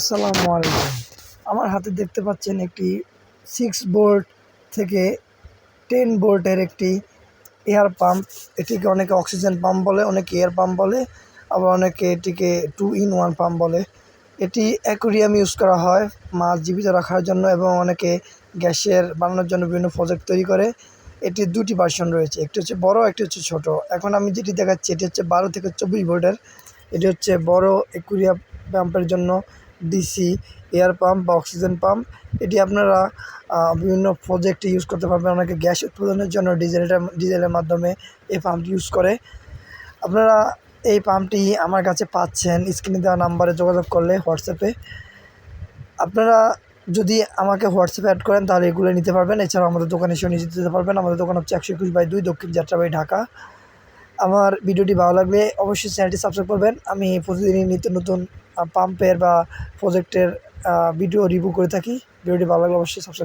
আসসালামু আলাইকুম। আমার হাতে দেখতে পাচ্ছেন একটি সিক্স ভোল্ট থেকে টেন ভোল্টের একটি এয়ার পাম্প এটিকে অনেকে অক্সিজেন পাম্প বলে, অনেকে এয়ার পাম্প বলে, আবার অনেকে এটিকে টু ইন ওয়ান পাম্প বলে। এটি অ্যাকোরিয়াম ইউজ করা হয় মাছ জীবিত রাখার জন্য এবং অনেকে গ্যাসের বানানোর জন্য বিভিন্ন প্রজেক্ট তৈরি করে। এটির দুটি ভার্সন রয়েছে, একটি হচ্ছে বড়, একটি হচ্ছে ছোট। এখন আমি যেটি দেখাচ্ছি, এটি হচ্ছে বারো থেকে চব্বিশ ভোল্টের এটি হচ্ছে বড় অ্যাকুরিয়াম পাম্পের জন্য ডিসি, এয়ার পাম্প বা অক্সিজেন পাম্প, এটি আপনারা বিভিন্ন প্রজেক্টে ইউজ করতে পারবেন। অনেকে গ্যাস উৎপাদনের জন্য ডিজেলটা, ডিজেলের মাধ্যমে এই পাম্পটি ইউজ করে। আপনারা এই পাম্পটি আমার কাছে পাচ্ছেন। স্ক্রিনে দেওয়া নাম্বারে যোগাযোগ করলে হোয়াটসঅ্যাপে আপনারা যদি আমাকে হোয়াটসঅ্যাপে অ্যাড করেন, তাহলে এগুলো নিতে পারবেন। এছাড়াও আমাদের দোকানে এসেও নিয়ে যেতে পারবেন। আমাদের দোকান হচ্ছে একশো একুশ বাই দুই দক্ষিণ যাত্রাবাড়ি, ঢাকা। আমার ভিডিওটি ভালো লাগলে অবশ্যই চ্যানেলটি সাবস্ক্রাইব করবেন। আমি প্রতিদিনই নিত্য নতুন পাম্পের বা প্রজেক্টের ভিডিও রিভিউ করে থাকি। ভিডিওটি ভালো লাগলে অবশ্যই সাবস্ক্রাইব